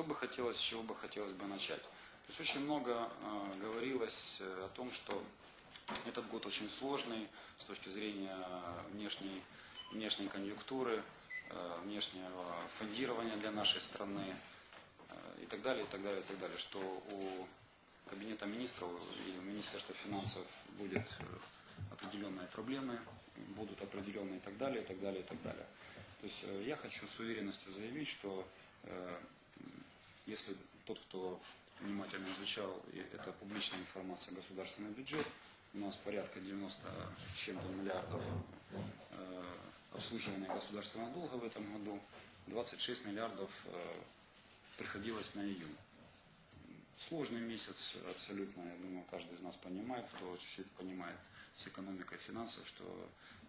что бы хотелось, с чего бы хотелось бы начать? То есть очень много э, говорилось э, о том, что этот год очень сложный с точки зрения внешней, внешней конъюнктуры, э, внешнего фондирования для нашей страны э, и так далее, и так далее, и так далее, что у Кабинета министров и у Министерства финансов будет э, определенные проблемы, будут определенные и так далее, и так далее, и так далее. То есть э, я хочу с уверенностью заявить, что если тот, кто внимательно изучал, и это публичная информация, государственный бюджет, у нас порядка 90 с чем-то миллиардов э, обслуживания государственного долга в этом году, 26 миллиардов э, приходилось на июнь. Сложный месяц абсолютно, я думаю, каждый из нас понимает, кто чуть-чуть понимает с экономикой финансов, что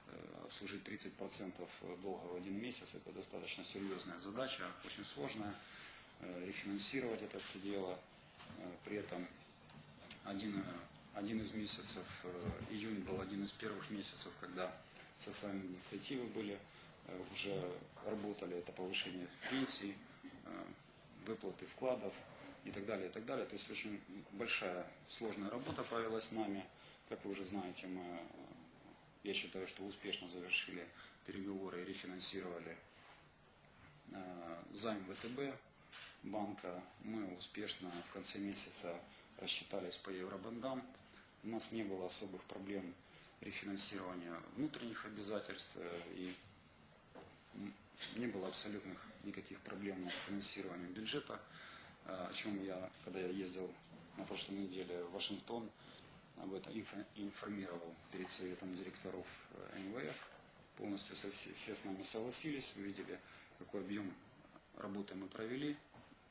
э, обслужить 30% долга в один месяц это достаточно серьезная задача, очень сложная. Э, рефинансировать это все дело. Э, При этом один, э, один из месяцев, э, июнь был один из первых месяцев, когда социальные инициативы были, э, уже работали, это повышение пенсий, э, выплаты вкладов и так далее, и так далее. То есть очень большая, сложная работа провелась нами. Как вы уже знаете, мы, э, я считаю, что успешно завершили переговоры и рефинансировали э, займ ВТБ банка. Мы успешно в конце месяца рассчитались по евробандам. У нас не было особых проблем рефинансирования внутренних обязательств э, и не было абсолютных никаких проблем с финансированием бюджета, э, о чем я, когда я ездил на прошлой неделе в Вашингтон, об этом инфо- информировал перед советом директоров э, МВФ. Полностью со все, все с нами согласились, вы видели, какой объем работы мы провели.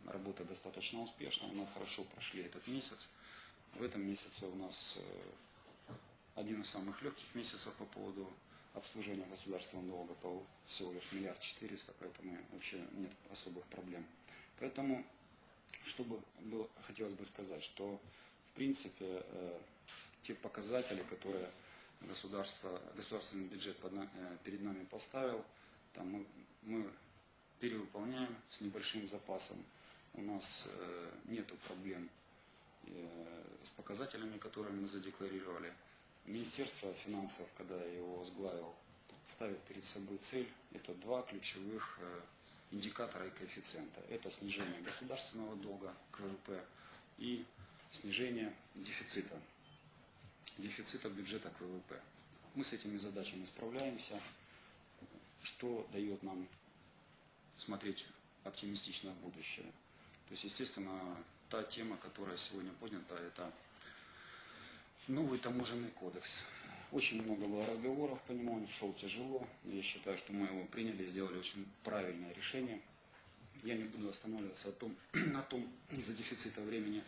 Работа достаточно успешная, мы хорошо прошли этот месяц. В этом месяце у нас э, один из самых легких месяцев по поводу обслуживания государственного долга по всего лишь миллиард четыреста, поэтому вообще нет особых проблем. Поэтому, что бы было, хотелось бы сказать, что в принципе э, те показатели, которые государство, государственный бюджет э, перед нами поставил, там мы, мы перевыполняем с небольшим запасом. У нас э, нету проблем э, с показателями, которые мы задекларировали. Министерство финансов, когда я его возглавил, ставит перед собой цель, это два ключевых э, индикатора и коэффициента. Это снижение государственного долга к ВВП и снижение дефицита, дефицита бюджета к ВВП. Мы с этими задачами справляемся, что дает нам смотреть оптимистично в будущее. То есть, естественно, та тема, которая сегодня поднята, это новый таможенный кодекс. Очень много было разговоров по нему, он шел тяжело. Я считаю, что мы его приняли и сделали очень правильное решение. Я не буду останавливаться о том, на том из-за дефицита времени,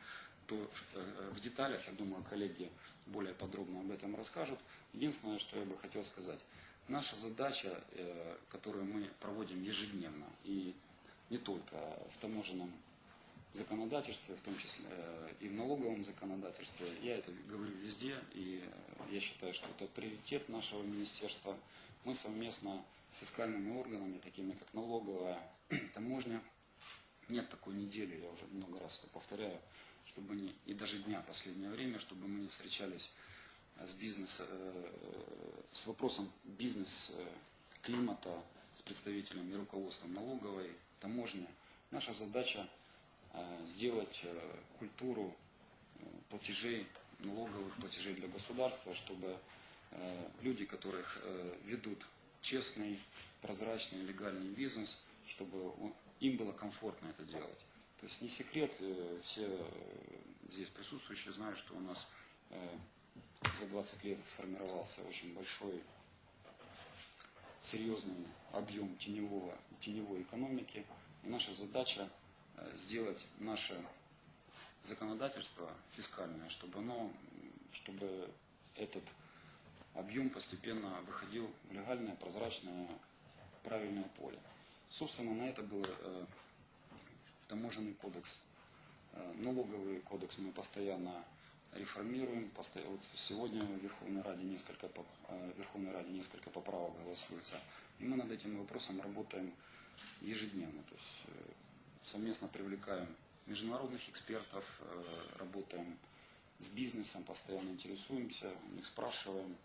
то э, в деталях, я думаю, коллеги более подробно об этом расскажут. Единственное, что я бы хотел сказать. Наша задача, э, которую мы проводим ежедневно, и не только в таможенном законодательстве, в том числе э, и в налоговом законодательстве. Я это говорю везде, и я считаю, что это приоритет нашего министерства. Мы совместно с фискальными органами, такими как налоговая, таможня, нет такой недели, я уже много раз это повторяю, чтобы не, и даже дня в последнее время, чтобы мы не встречались с бизнес, э, с вопросом бизнес-климата, с представителями и руководством налоговой, таможни. Наша задача э, сделать э, культуру э, платежей, налоговых платежей для государства, чтобы э, люди, которых э, ведут честный, прозрачный, легальный бизнес, чтобы им было комфортно это делать. То есть не секрет, э, все э, здесь присутствующие знают, что у нас э, за 20 лет сформировался очень большой, серьезный объем теневого, теневой экономики. И наша задача э, сделать наше законодательство фискальное, чтобы оно, чтобы этот объем постепенно выходил в легальное, прозрачное, правильное поле. Собственно, на это был э, таможенный кодекс. Э, Налоговый кодекс мы постоянно реформируем. Вот сегодня в Верховной Раде несколько, э, в Верховной Раде несколько поправок голосуется. И мы над этим вопросом работаем ежедневно. То есть, э, совместно привлекаем международных экспертов, э, работаем с бизнесом, постоянно интересуемся, у них спрашиваем.